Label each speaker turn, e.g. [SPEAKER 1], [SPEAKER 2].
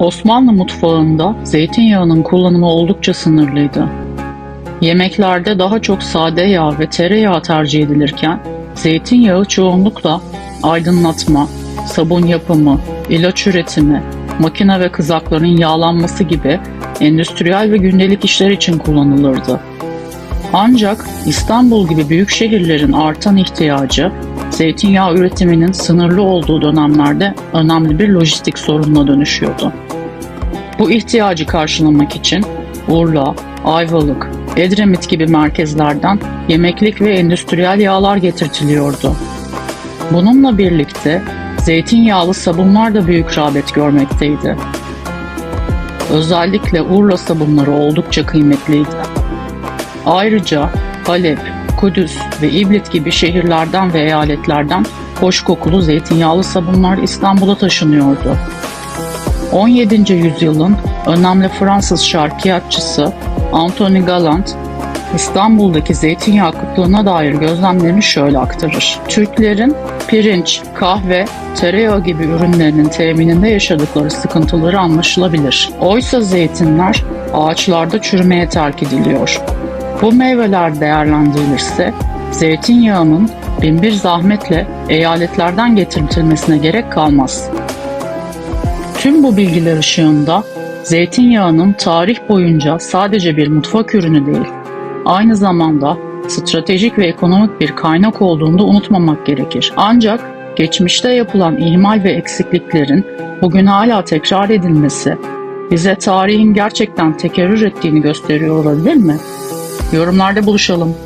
[SPEAKER 1] Osmanlı mutfağında zeytinyağının kullanımı oldukça sınırlıydı. Yemeklerde daha çok sade yağ ve tereyağı tercih edilirken zeytinyağı çoğunlukla aydınlatma, sabun yapımı, ilaç üretimi, makine ve kızakların yağlanması gibi endüstriyel ve gündelik işler için kullanılırdı. Ancak İstanbul gibi büyük şehirlerin artan ihtiyacı zeytinyağı üretiminin sınırlı olduğu dönemlerde önemli bir lojistik sorununa dönüşüyordu. Bu ihtiyacı karşılamak için Urla, Ayvalık, Edremit gibi merkezlerden yemeklik ve endüstriyel yağlar getirtiliyordu. Bununla birlikte zeytinyağlı sabunlar da büyük rağbet görmekteydi. Özellikle Urla sabunları oldukça kıymetliydi. Ayrıca Halep, Kudüs ve İblit gibi şehirlerden ve eyaletlerden hoş kokulu zeytinyağlı sabunlar İstanbul'a taşınıyordu. 17. yüzyılın önemli Fransız şarkiyatçısı Anthony Galland, İstanbul'daki zeytinyağı kıtlığına dair gözlemlerini şöyle aktarır. Türklerin pirinç, kahve, tereyağı gibi ürünlerinin temininde yaşadıkları sıkıntıları anlaşılabilir. Oysa zeytinler ağaçlarda çürümeye terk ediliyor. Bu meyveler değerlendirilirse zeytinyağının binbir zahmetle eyaletlerden getirilmesine gerek kalmaz. Tüm bu bilgiler ışığında zeytinyağının tarih boyunca sadece bir mutfak ürünü değil, aynı zamanda stratejik ve ekonomik bir kaynak olduğunu unutmamak gerekir. Ancak geçmişte yapılan ihmal ve eksikliklerin bugün hala tekrar edilmesi bize tarihin gerçekten tekerrür ettiğini gösteriyor olabilir mi? Yorumlarda buluşalım.